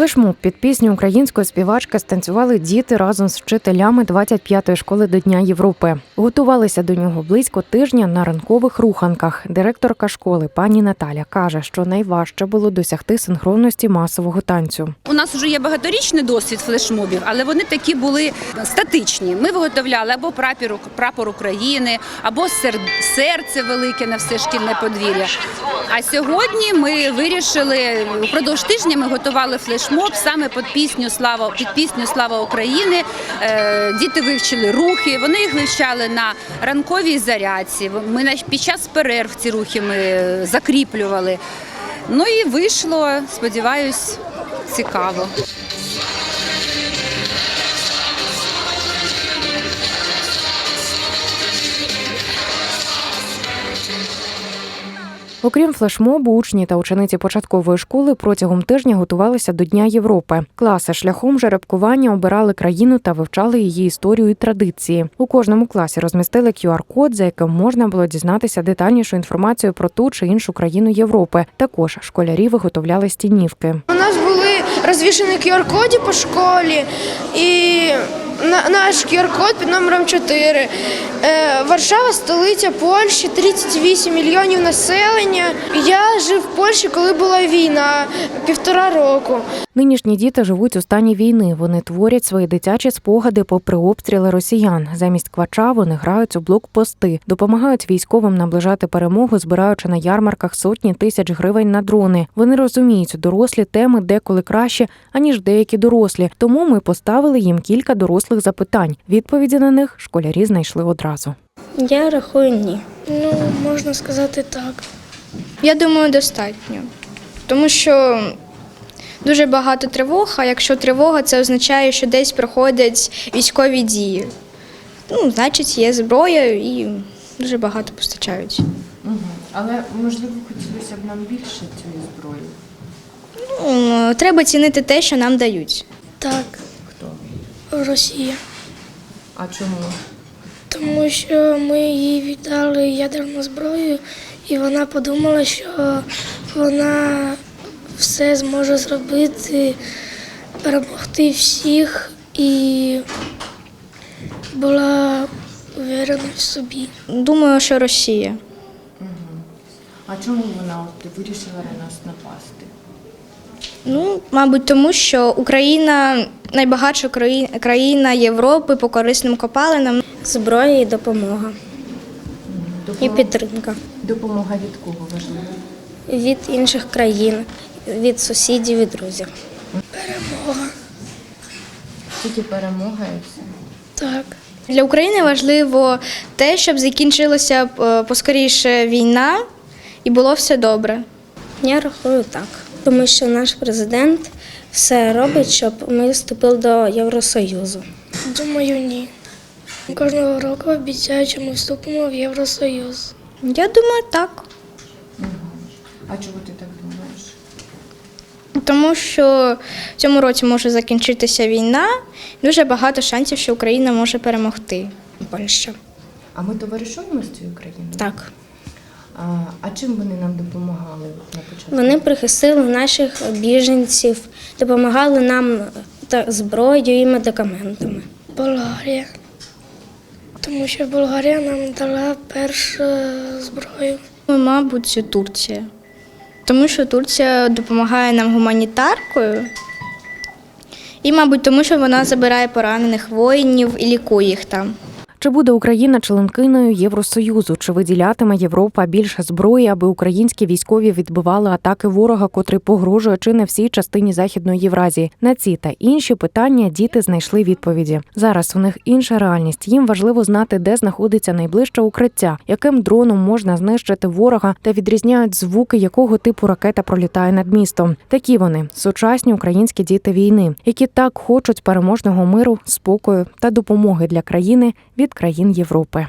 Флешмоб під пісню української співачки станцювали діти разом з вчителями 25-ї школи до Дня Європи. Готувалися до нього близько тижня на ранкових руханках. Директорка школи пані Наталя каже, що найважче було досягти синхронності масового танцю. У нас вже є багаторічний досвід флешмобів, але вони такі були статичні. Ми виготовляли або прапор, прапор України, або сер- серце велике на все шкільне подвір'я. А сьогодні ми вирішили впродовж тижня ми готували флешмоб саме під пісню Слава під пісню Слава України. Е, Діти вивчили рухи. Вони їх вивчали на ранковій зарядці. Ми під час перерв ці рухи ми закріплювали. Ну і вийшло, сподіваюсь, цікаво. Окрім флешмобу, учні та учениці початкової школи протягом тижня готувалися до Дня Європи. Класи шляхом жеребкування обирали країну та вивчали її історію і традиції. У кожному класі розмістили QR-код, за яким можна було дізнатися детальнішу інформацію про ту чи іншу країну Європи. Також школярі виготовляли стінівки. У нас були розвішені QR-коді по школі і наш QR-код під номером 4. Е, Варшава столиця Польщі, 38 мільйонів населення. Я жив в Польщі, коли була війна, півтора року. Нинішні діти живуть у стані війни. Вони творять свої дитячі спогади попри обстріли росіян. Замість квача вони грають у блокпости, допомагають військовим наближати перемогу, збираючи на ярмарках сотні тисяч гривень на дрони. Вони розуміють, дорослі теми деколи краще, аніж деякі дорослі. Тому ми поставили їм кілька дорослих запитань. Відповіді на них школярі знайшли одразу. Я рахую ні. Ну, можна сказати так. Я думаю, достатньо. Тому що дуже багато тривог, а якщо тривога, це означає, що десь проходять військові дії. Ну, значить, є зброя і дуже багато постачають. Але можливо хотілося б нам більше цієї зброї. Ну, треба цінити те, що нам дають. Так? Росія. А чому? Тому що ми їй віддали ядерну зброю, і вона подумала, що вона все зможе зробити, перемогти всіх і була уверена в собі. Думаю, що Росія. А чому вона от вирішила на нас напасти? Ну, мабуть, тому що Україна найбагатша країна, Європи по корисним копалинам. Зброя і допомога. І підтримка. Допомога від кого важлива? від інших країн, від сусідів і друзів. Перемога. Тільки перемога і все. Так. Для України важливо те, щоб закінчилася е, поскоріше війна і було все добре. Я рахую так, тому що наш президент все робить, щоб ми вступили до Євросоюзу. Думаю, ні. Кожного року обіцяють, що ми вступимо в Євросоюз. Я думаю, так. А чого ти так думаєш? Тому що в цьому році може закінчитися війна, дуже багато шансів, що Україна може перемогти. Польща. А ми товаришуємо з цією країною? Так. А, чим вони нам допомагали на початку? Вони прихистили наших біженців, допомагали нам зброєю і медикаментами. Болгарія. Тому що Болгарія нам дала першу зброю. Ну, Мабуть, Турція. Тому що Турція допомагає нам гуманітаркою. І, мабуть, тому що вона забирає поранених воїнів і лікує їх там. Чи буде Україна членкиною Євросоюзу? Чи виділятиме Європа більше зброї, аби українські військові відбивали атаки ворога, котрий погрожує чи не всій частині західної Євразії? На ці та інші питання діти знайшли відповіді. Зараз у них інша реальність. Їм важливо знати, де знаходиться найближче укриття, яким дроном можна знищити ворога та відрізняють звуки, якого типу ракета пролітає над містом. Такі вони сучасні українські діти війни, які так хочуть переможного миру, спокою та допомоги для країни від країн Європи.